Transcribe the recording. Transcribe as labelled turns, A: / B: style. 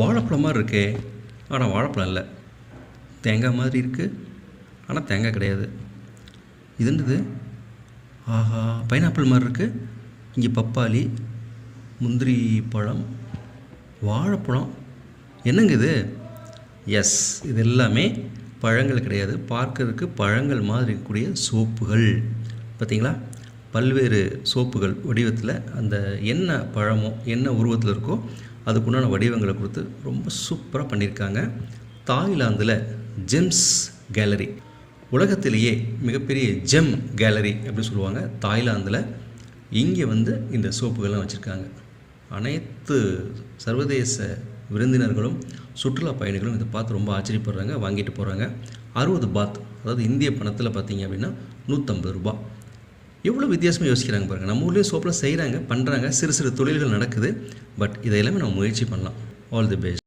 A: வாழைப்பழம் மாதிரி இருக்கே. ஆனால் வாழைப்பழம் இல்லை. தேங்காய் மாதிரி இருக்குது ஆனால் தேங்காய் கிடையாது. இது என்னது? ஆஹா பைனாப்பிள் மாதிரி இருக்குது இங்கே பப்பாளி முந்திரி பழம் வாழைப்பழம். என்னங்க இது? எஸ் இது எல்லாமே பழங்கள் கிடையாது. பார்க்கறதுக்கு பழங்கள் மாதிரி இருக்கக்கூடிய சோப்புகள். பார்த்தீங்களா பல்வேறு சோப்புகள் வடிவத்தில் அந்த என்ன பழமோ என்ன உருவத்தில் இருக்கோ அதுக்குண்டான வடிவங்களை கொடுத்து ரொம்ப சூப்பராக பண்ணியிருக்காங்க. தாய்லாந்தில் ஜெம்ஸ் கேலரி. உலகத்திலேயே மிகப்பெரிய ஜெம் கேலரி அப்படின்னு சொல்லுவாங்க. தாய்லாந்தில் இங்கே வந்து இந்த சோப்புகள்லாம் வச்சுருக்காங்க. அனைத்து சர்வதேச விருந்தினர்களும் சுற்றுலா பயணிகளும் இதை பார்த்து ரொம்ப ஆச்சரியப்படுறாங்க வாங்கிட்டு போகிறாங்க அறுபது பாத் அதாவது இந்திய பணத்தில் பார்த்தீங்க அப்படின்னா நூற்றம்பது ரூபாய். எவ்வளோ வித்தியாசமாக யோசிக்கிறாங்க பாருங்கள் நம்ம ஊர்லேயே சோப்பில் செய்கிறாங்க பண்ணுறாங்க சிறு சிறு தொழில்கள் நடக்குது பட் இதை எல்லாமே நம்ம முயற்சி பண்ணலாம். All the best